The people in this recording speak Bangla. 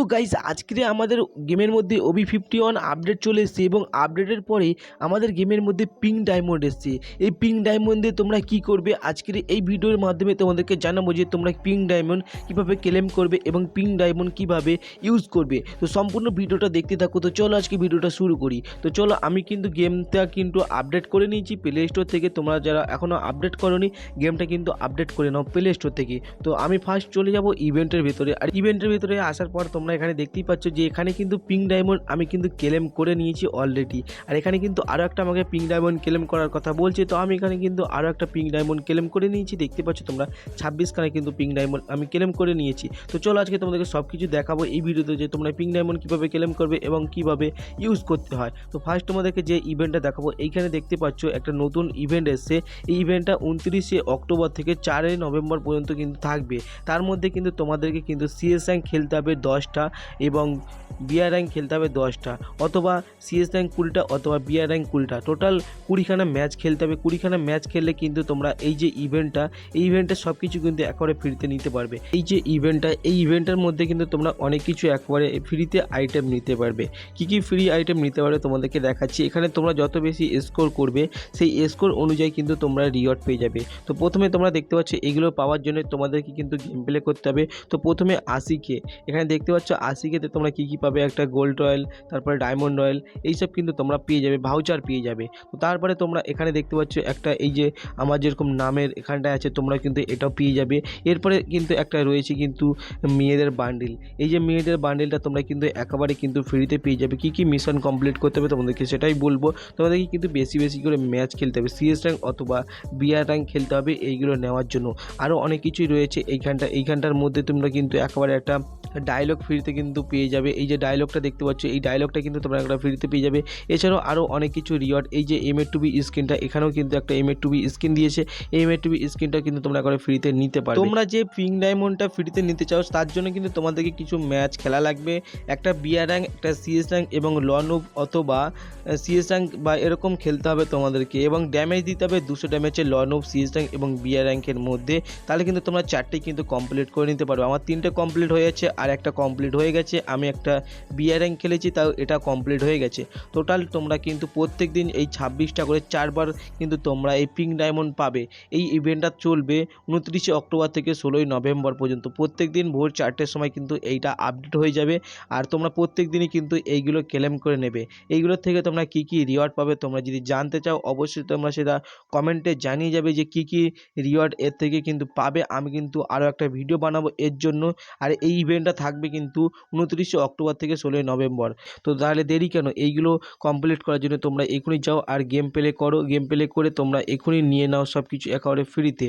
তো গাইস আজকে আমাদের গেমের মধ্যে ওবি ফিফটি ওয়ান আপডেট চলে এসেছে এবং আপডেটের পরে আমাদের গেমের মধ্যে পিঙ্ক ডায়মন্ড এসেছে। এই পিঙ্ক ডায়মন্ডে তোমরা কি করবে? আজকের এই ভিডিওর মাধ্যমে তোমাদেরকে জানাব যে তোমরা পিঙ্ক ডায়মন্ড কীভাবে ক্লেম করবে এবং পিঙ্ক ডায়মন্ড কীভাবে ইউজ করবে। তো সম্পূর্ণ ভিডিওটা দেখতে থাকো। তো চলো আজকে ভিডিওটা শুরু করি। তো চলো, আমি কিন্তু গেমটা কিন্তু আপডেট করে নিয়েছি প্লে স্টোর থেকে। তোমরা যারা এখনও আপডেট করোনি গেমটা কিন্তু আপডেট করে নাও প্লে স্টোর থেকে। তো আমি ফার্স্ট চলে যাব ইভেন্টের ভেতরে। আর ইভেন্টের ভেতরে আসার পর তোমরা এখানে দেখতেই পাচ্ছ যে এখানে কিন্তু পিঙ্ক ডায়মন্ড আমি কিন্তু ক্লেম করে নিয়েছি অলরেডি আর এখানে কিন্তু আরও একটা আমাকে পিঙ্ক ডায়মন্ড ক্লেম করার কথা বলছে, তো আমি এখানে কিন্তু আরও একটা পিঙ্ক ডায়মন্ড ক্লেম করে নিয়েছি। দেখতে পাচ্ছ তোমরা ছাব্বিশখানে কিন্তু পিঙ্ক ডায়মন্ড আমি ক্লেম করে নিয়েছি। তো চলো আজকে তোমাদেরকে সব কিছু দেখাবো এই ভিডিওতে যে তোমরা পিঙ্ক ডায়মন্ড কীভাবে ক্লেম করবে এবং কীভাবে ইউজ করতে হয়। তো ফার্স্ট তোমাদেরকে যে ইভেন্টটা দেখাবো, এইখানে দেখতে পাচ্ছ একটা নতুন ইভেন্ট এসছে। এই ইভেন্টটা উনত্রিশে অক্টোবর থেকে চারই নভেম্বর পর্যন্ত কিন্তু থাকবে। তার মধ্যে কিন্তু তোমাদেরকে কিন্তু সিএস খেলতে হবে দশটা এবং বিআর র্যাঙ্ক খেলতে হবে দশটা অথবা সিএস র্যাঙ্ক কুড়িটা অথবা বিআর র্যাঙ্ক কুড়িটা। টোটাল কুড়িখানা ম্যাচ খেলতে হবে। কুড়িখানা ম্যাচ খেললে কিন্তু তোমরা এই যে ইভেন্টটা এই ইভেন্টে সব কিছু কিন্তু একবারে ফ্রিতে নিতে পারবে। এই যে ইভেন্টটা এই ইভেন্টের মধ্যে কিন্তু তোমরা অনেক কিছু একবারে ফ্রিতে আইটেম নিতে পারবে। কী কী ফ্রি আইটেম নিতে পারবে তোমাদেরকে দেখাচ্ছি। এখানে তোমরা যত বেশি স্কোর করবে, সেই স্কোর অনুযায়ী কিন্তু তোমরা রিওয়ার্ড পেয়ে যাবে। তো প্রথমে তোমরা দেখতে পাচ্ছ এগুলো পাওয়ার জন্য তোমাদেরকে কিন্তু গেম প্লে করতে হবে। তো প্রথমে আশিকে, এখানে দেখতে আশিকেতে তোমরা কী কী পাবে? একটা গোল্ড রয়্যাল তারপরে ডায়মন্ড রয়্যাল এইসব কিন্তু তোমরা পেয়ে যাবে ভাউচার পেয়ে যাবে। তো তারপরে তোমরা এখানে দেখতে পাচ্ছ একটা এই যে আমার যেরকম নামের এখানটায় আছে, তোমরা কিন্তু এটাও পেয়ে যাবে। এরপরে কিন্তু একটা রয়েছে কিন্তু মেয়েদের বান্ডিল এই যে মেয়েদের বান্ডিলটা তোমরা কিন্তু একেবারে কিন্তু ফ্রিতে পেয়ে যাবে। কী কী মিশন কমপ্লিট করতে হবে তোমাদেরকে সেটাই বলব। তোমাদেরকে কিন্তু বেশি বেশি করে ম্যাচ খেলতে হবে। সিএস র্যাঙ্ক অথবা বিআর র্যাঙ্ক খেলতে হবে এইগুলো নেওয়ার জন্য। আরও অনেক কিছুই রয়েছে এইখানটা, এইখানটার মধ্যে তোমরা কিন্তু একেবারে একটা ডায়লগ ফ্রিতে কিন্তু পেয়ে যাবে। এই যে ডায়লগটা দেখতে পাচ্ছ, এই ডায়লগটা কিন্তু তোমরা একটা ফ্রিতে পেয়ে যাবে। এছাড়াও আরও অনেক কিছু রিওয়ার্ড এই যে এম এর টু বি স্ক্রিনটা এখানেও কিন্তু একটা এম এর টু বি স্ক্রিন দিয়েছে। এম এর টু বি স্ক্রিনটা কিন্তু তোমরা একবারে ফ্রিতে নিতে পারো তোমরা যে পিঙ্ক ডায়মন্ডটা ফ্রিতে নিতে চাও, তার জন্য কিন্তু তোমাদেরকে কিছু ম্যাচ খেলা লাগবে। একটা বিয়ার র্যাঙ্ক একটা সিএস র্যাঙ্ক এবং লনুব অথবা সিএস র্যাঙ্ক বা এরকম খেলতে হবে তোমাদেরকে এবং ড্যামেজ দিতে হবে দুশো ড্যামেজের লনুব সিএস র্যাঙ্ক এবং বিয়ার র্যাঙ্কের মধ্যে। তাহলে কিন্তু তোমরা চারটেই কিন্তু কমপ্লিট করে নিতে পারবে। আমার তিনটে কমপ্লিট হয়ে যাচ্ছে। আর একটা কমপ্লিট হয়ে গেছে। আমি একটা বিয়ার র্যাঙ্ক খেলেছি, তাও এটা কমপ্লিট হয়ে গেছে। টোটাল তোমরা কিন্তু প্রত্যেক দিন এই ছাব্বিশটা করে চারবার কিন্তু তোমরা এই পিঙ্ক ডায়মন্ড পাবে। এই ইভেন্টটা চলবে উনত্রিশে অক্টোবর থেকে ষোলোই নভেম্বর পর্যন্ত। প্রত্যেক দিন ভোর চারটের সময় কিন্তু এইটা আপডেট হয়ে যাবে। আর তোমরা প্রত্যেক দিনই কিন্তু এইগুলো ক্লেম করে নেবে। এইগুলোর থেকে তোমরা কী কী রিওয়ার্ড পাবে তোমরা যদি জানতে চাও, অবশ্যই তোমরা সেটা কমেন্টে জানিয়ে যাবে যে কী কী রিওয়ার্ড এর থেকে কিন্তু পাবে। আমি কিন্তু আরও একটা ভিডিও বানাবো এর জন্য। আর এই ইভেন্টটা থাকবে কিন্তু উনত্রিশে অক্টোবর থেকে ষোলোই নভেম্বর। তো তাহলে দেরি কেন? এইগুলো কমপ্লিট করার জন্য তোমরা এখনই যাও আর গেম প্লে করো। গেম প্লে করে তোমরা এখনই নিয়ে নাও সব কিছু একেবারে ফ্রিতে